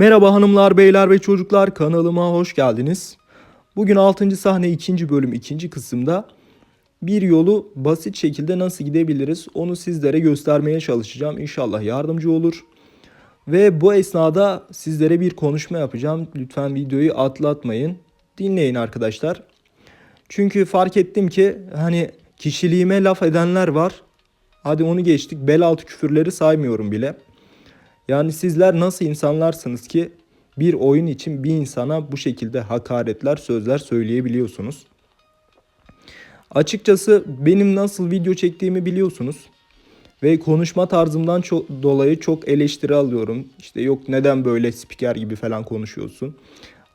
Merhaba hanımlar, beyler ve çocuklar kanalıma hoş geldiniz. Bugün 6. sahne 2. bölüm 2. kısımda bir yolu basit şekilde nasıl gidebiliriz onu sizlere göstermeye çalışacağım. İnşallah yardımcı olur. Ve bu esnada sizlere bir konuşma yapacağım. Lütfen videoyu atlatmayın. Dinleyin arkadaşlar. Çünkü fark ettim ki hani kişiliğime laf edenler var. Hadi onu geçtik. Bel altı küfürleri saymıyorum bile. Yani sizler nasıl insanlarsınız ki bir oyun için bir insana bu şekilde hakaretler, sözler söyleyebiliyorsunuz? Açıkçası benim nasıl video çektiğimi biliyorsunuz. Ve konuşma tarzımdan çok, dolayı çok eleştiri alıyorum. İşte yok neden böyle spiker gibi falan konuşuyorsun.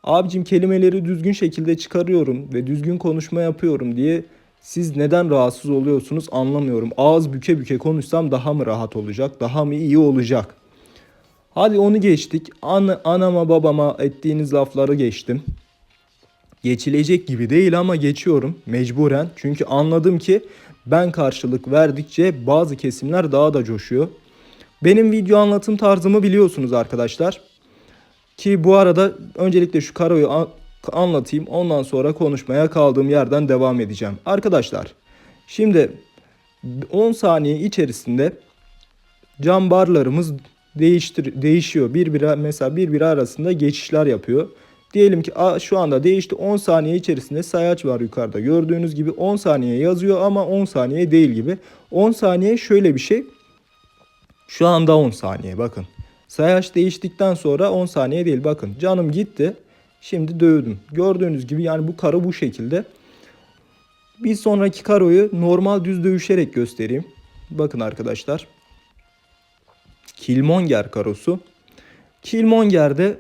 Abicim kelimeleri düzgün şekilde çıkarıyorum ve düzgün konuşma yapıyorum diye siz neden rahatsız oluyorsunuz anlamıyorum. Ağız büke büke konuşsam daha mı rahat olacak, daha mı iyi olacak? Hadi onu geçtik. An anama babama ettiğiniz lafları geçtim. Geçilecek gibi değil ama geçiyorum mecburen. Çünkü anladım ki ben karşılık verdikçe bazı kesimler daha da coşuyor. Benim video anlatım tarzımı biliyorsunuz arkadaşlar. Ki bu arada öncelikle şu karoyu an- anlatayım. Ondan sonra konuşmaya kaldığım yerden devam edeceğim. Arkadaşlar şimdi 10 saniye içerisinde cam barlarımız değiştir değişiyor. Birbiri mesela birbiri arasında geçişler yapıyor. Diyelim ki a, şu anda değişti 10 saniye içerisinde sayaç var yukarıda. Gördüğünüz gibi 10 saniye yazıyor ama 10 saniye değil gibi. 10 saniye şöyle bir şey. Şu anda 10 saniye bakın. Sayaç değiştikten sonra 10 saniye değil bakın. Canım gitti. Şimdi dövdüm. Gördüğünüz gibi yani bu karo bu şekilde. Bir sonraki karoyu normal düz dövüşerek göstereyim. Bakın arkadaşlar. Killmonger karosu. Killmonger'de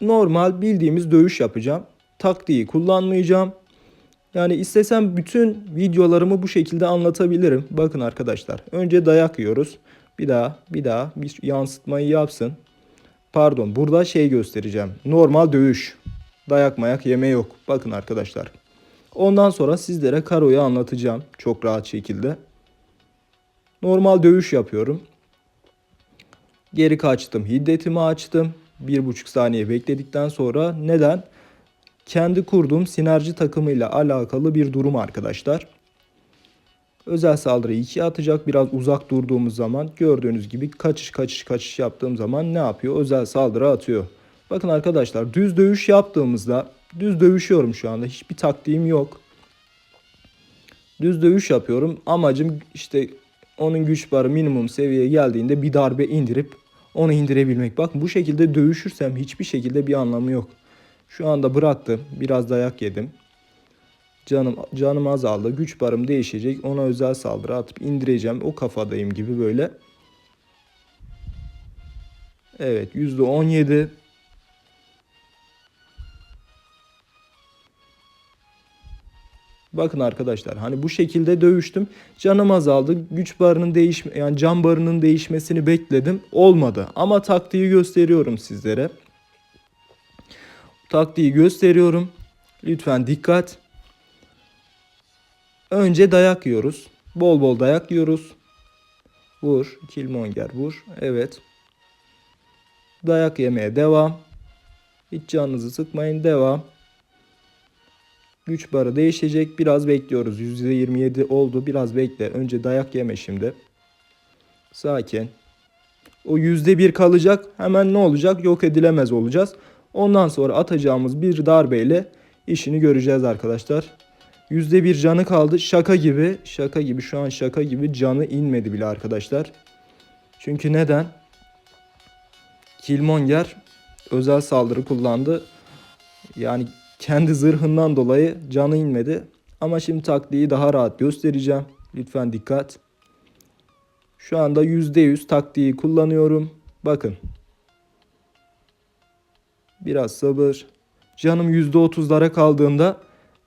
normal bildiğimiz dövüş yapacağım. Taktiği kullanmayacağım. Yani istesem bütün videolarımı bu şekilde anlatabilirim. Bakın arkadaşlar. Önce dayak yiyoruz. Bir daha, bir daha bir yansıtmayı yapsın. Pardon, burada şey göstereceğim. Normal dövüş. Dayak mayak yeme yok. Bakın arkadaşlar. Ondan sonra sizlere karoyu anlatacağım çok rahat şekilde. Normal dövüş yapıyorum. Geri kaçtım. Hiddetimi açtım. Bir buçuk saniye bekledikten sonra neden? Kendi kurduğum sinerji takımıyla alakalı bir durum arkadaşlar. Özel saldırıyı ikiye atacak. Biraz uzak durduğumuz zaman gördüğünüz gibi kaçış kaçış kaçış yaptığım zaman ne yapıyor? Özel saldırı atıyor. Bakın arkadaşlar düz dövüş yaptığımızda düz dövüşüyorum şu anda. Hiçbir taktiğim yok. Düz dövüş yapıyorum. Amacım işte onun güç barı minimum seviyeye geldiğinde bir darbe indirip onu indirebilmek. Bak bu şekilde dövüşürsem hiçbir şekilde bir anlamı yok. Şu anda bıraktım. Biraz dayak yedim. Canım canım azaldı. Güç barım değişecek. Ona özel saldırı atıp indireceğim. O kafadayım gibi böyle. Evet %17. Bakın arkadaşlar hani bu şekilde dövüştüm. Canım azaldı. Güç barının değişme yani can barının değişmesini bekledim. Olmadı. Ama taktiği gösteriyorum sizlere. Taktiği gösteriyorum. Lütfen dikkat. Önce dayak yiyoruz. Bol bol dayak yiyoruz. Vur. Killmonger vur. Evet. Dayak yemeye devam. Hiç canınızı sıkmayın. Devam. Güç barı değişecek. Biraz bekliyoruz. %27 oldu. Biraz bekle. Önce dayak yeme şimdi. Sakin. O %1 kalacak. Hemen ne olacak? Yok edilemez olacağız. Ondan sonra atacağımız bir darbeyle işini göreceğiz arkadaşlar. %1 canı kaldı. Şaka gibi. Şaka gibi. Şu an şaka gibi. Canı inmedi bile arkadaşlar. Çünkü neden? Killmonger özel saldırı kullandı. Yani kendi zırhından dolayı canı inmedi. Ama şimdi taktiği daha rahat göstereceğim. Lütfen dikkat. Şu anda %100 taktiği kullanıyorum. Bakın. Biraz sabır. Canım %30'lara kaldığında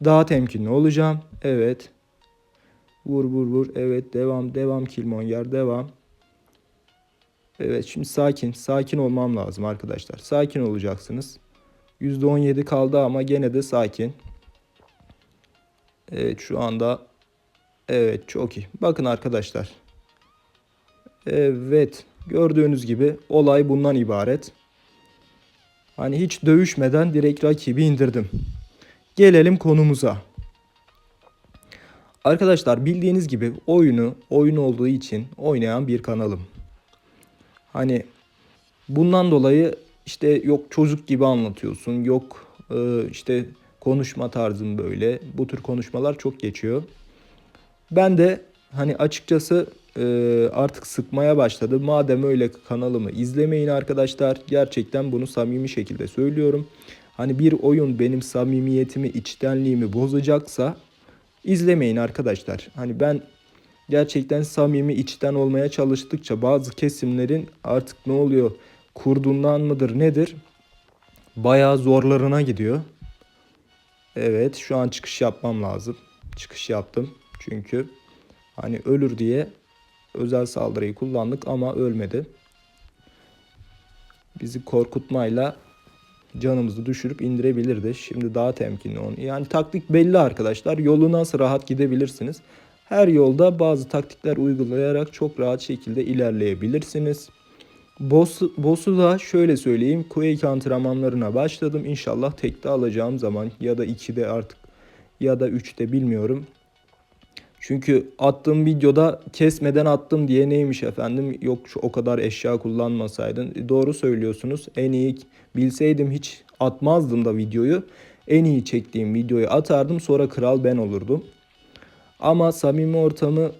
daha temkinli olacağım. Evet. Vur vur vur. Evet devam devam Killmonger devam. Evet şimdi sakin. Sakin olmam lazım arkadaşlar. Sakin olacaksınız. %17 kaldı ama gene de sakin. Evet şu anda evet çok iyi. Bakın arkadaşlar. Evet gördüğünüz gibi olay bundan ibaret. Hani hiç dövüşmeden direkt rakibi indirdim. Gelelim konumuza. Arkadaşlar bildiğiniz gibi oyunu oyun olduğu için oynayan bir kanalım. Hani bundan dolayı işte yok çocuk gibi anlatıyorsun, yok e, işte konuşma tarzın böyle. Bu tür konuşmalar çok geçiyor. Ben de hani açıkçası e, artık sıkmaya başladı. Madem öyle kanalımı izlemeyin arkadaşlar. Gerçekten bunu samimi şekilde söylüyorum. Hani bir oyun benim samimiyetimi, içtenliğimi bozacaksa izlemeyin arkadaşlar. Hani ben gerçekten samimi içten olmaya çalıştıkça bazı kesimlerin artık ne oluyor kurduğundan mıdır nedir bayağı zorlarına gidiyor. Evet şu an çıkış yapmam lazım. Çıkış yaptım. Çünkü hani ölür diye özel saldırıyı kullandık ama ölmedi. Bizi korkutmayla canımızı düşürüp indirebilirdi. Şimdi daha temkinli olun. Yani taktik belli arkadaşlar. Yolu nasıl rahat gidebilirsiniz. Her yolda bazı taktikler uygulayarak çok rahat şekilde ilerleyebilirsiniz. Boss'u da şöyle söyleyeyim. Quake antrenmanlarına başladım. İnşallah tekte alacağım zaman ya da 2'de artık ya da 3'te bilmiyorum. Çünkü attığım videoda kesmeden attım diye neymiş efendim yok şu o kadar eşya kullanmasaydın. E, doğru söylüyorsunuz. En iyi bilseydim hiç atmazdım da videoyu. En iyi çektiğim videoyu atardım sonra kral ben olurdum. Ama samimi ortamı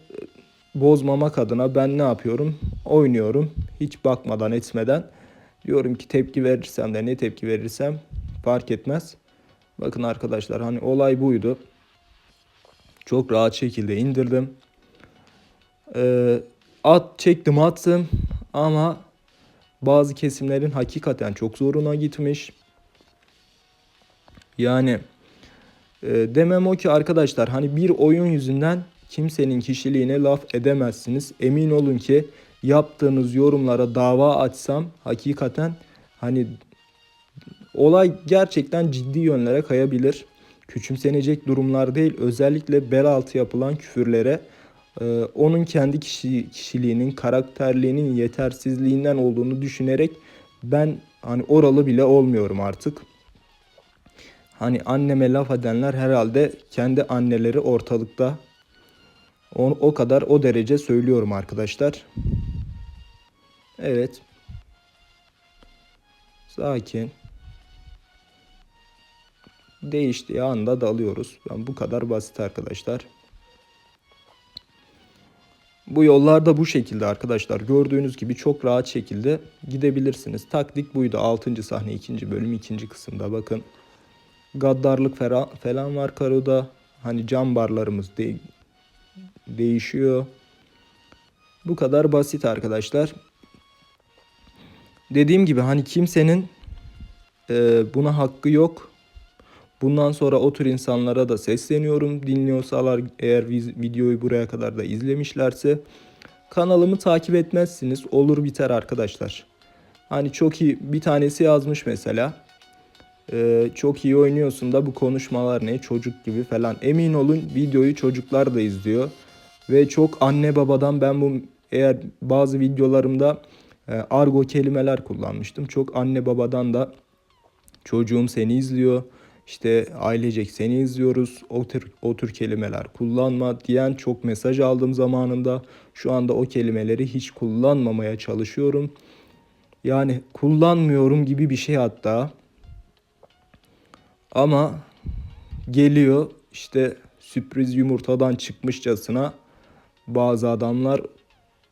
bozmamak adına ben ne yapıyorum? Oynuyorum. Hiç bakmadan etmeden. Diyorum ki tepki verirsem de ne tepki verirsem fark etmez. Bakın arkadaşlar hani olay buydu. Çok rahat şekilde indirdim. Ee, at çektim attım ama bazı kesimlerin hakikaten çok zoruna gitmiş. Yani e, demem o ki arkadaşlar hani bir oyun yüzünden kimsenin kişiliğine laf edemezsiniz. Emin olun ki yaptığınız yorumlara dava açsam hakikaten hani olay gerçekten ciddi yönlere kayabilir. Küçümsenecek durumlar değil. Özellikle bel altı yapılan küfürlere e, onun kendi kişi, kişiliğinin, karakterliğinin yetersizliğinden olduğunu düşünerek ben hani oralı bile olmuyorum artık. Hani anneme laf edenler herhalde kendi anneleri ortalıkta. O, o kadar o derece söylüyorum arkadaşlar. Evet. Sakin. Değiştiği anda dalıyoruz. Yani bu kadar basit arkadaşlar. Bu yollarda bu şekilde arkadaşlar. Gördüğünüz gibi çok rahat şekilde gidebilirsiniz. Taktik buydu. 6. sahne 2. bölüm 2. kısımda bakın. Gaddarlık falan var karoda. Hani cam barlarımız de değişiyor. Bu kadar basit arkadaşlar. Dediğim gibi hani kimsenin e, buna hakkı yok. Bundan sonra o tür insanlara da sesleniyorum. Dinliyorsalar eğer videoyu buraya kadar da izlemişlerse kanalımı takip etmezsiniz. Olur biter arkadaşlar. Hani çok iyi bir tanesi yazmış mesela. Ee, çok iyi oynuyorsun da bu konuşmalar ne çocuk gibi falan. Emin olun videoyu çocuklar da izliyor. Ve çok anne babadan ben bu eğer bazı videolarımda e, argo kelimeler kullanmıştım. Çok anne babadan da çocuğum seni izliyor işte ailecek seni izliyoruz o tür, o tür kelimeler kullanma diyen çok mesaj aldım zamanında. Şu anda o kelimeleri hiç kullanmamaya çalışıyorum. Yani kullanmıyorum gibi bir şey hatta. Ama geliyor işte sürpriz yumurtadan çıkmışçasına bazı adamlar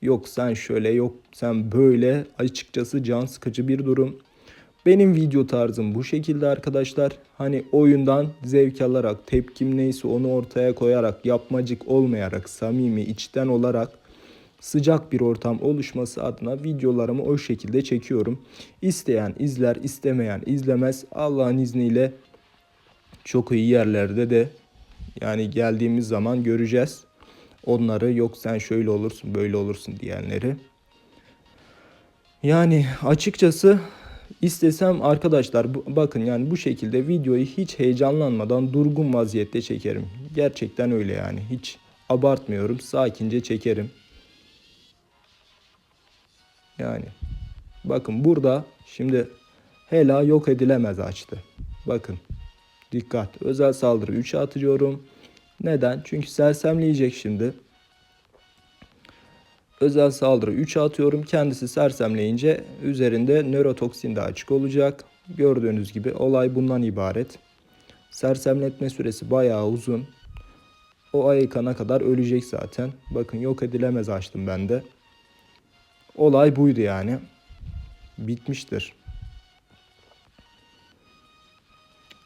yok sen şöyle yok sen böyle açıkçası can sıkıcı bir durum. Benim video tarzım bu şekilde arkadaşlar. Hani oyundan zevk alarak, tepkim neyse onu ortaya koyarak, yapmacık olmayarak, samimi, içten olarak sıcak bir ortam oluşması adına videolarımı o şekilde çekiyorum. İsteyen izler, istemeyen izlemez. Allah'ın izniyle çok iyi yerlerde de yani geldiğimiz zaman göreceğiz. Onları yok sen şöyle olursun, böyle olursun diyenleri. Yani açıkçası İstesem arkadaşlar bakın yani bu şekilde videoyu hiç heyecanlanmadan durgun vaziyette çekerim. Gerçekten öyle yani. Hiç abartmıyorum. Sakince çekerim. Yani bakın burada şimdi Hela yok edilemez açtı. Bakın dikkat özel saldırı 3'e atıyorum. Neden? Çünkü sersemleyecek şimdi. Özel saldırı 3'e atıyorum. Kendisi sersemleyince üzerinde nörotoksin de açık olacak. Gördüğünüz gibi olay bundan ibaret. Sersemletme süresi bayağı uzun. O ayıkana kadar ölecek zaten. Bakın yok edilemez açtım ben de. Olay buydu yani. Bitmiştir.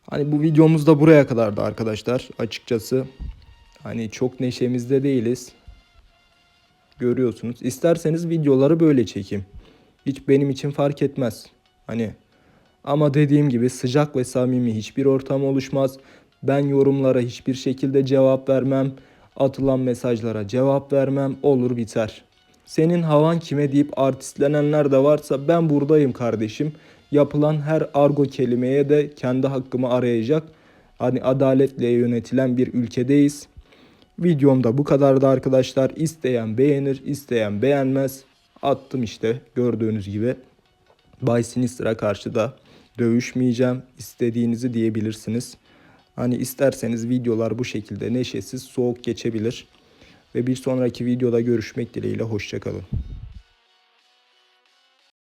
Hani bu videomuz da buraya kadardı arkadaşlar. Açıkçası hani çok neşemizde değiliz. Görüyorsunuz. İsterseniz videoları böyle çekeyim. Hiç benim için fark etmez. Hani ama dediğim gibi sıcak ve samimi hiçbir ortam oluşmaz. Ben yorumlara hiçbir şekilde cevap vermem. Atılan mesajlara cevap vermem. Olur biter. Senin havan kime deyip artistlenenler de varsa ben buradayım kardeşim. Yapılan her argo kelimeye de kendi hakkımı arayacak. Hani adaletle yönetilen bir ülkedeyiz. Videom da bu kadardı arkadaşlar. İsteyen beğenir, isteyen beğenmez. Attım işte gördüğünüz gibi. Bay Sinister'a karşı da dövüşmeyeceğim. İstediğinizi diyebilirsiniz. Hani isterseniz videolar bu şekilde neşesiz, soğuk geçebilir. Ve bir sonraki videoda görüşmek dileğiyle hoşçakalın.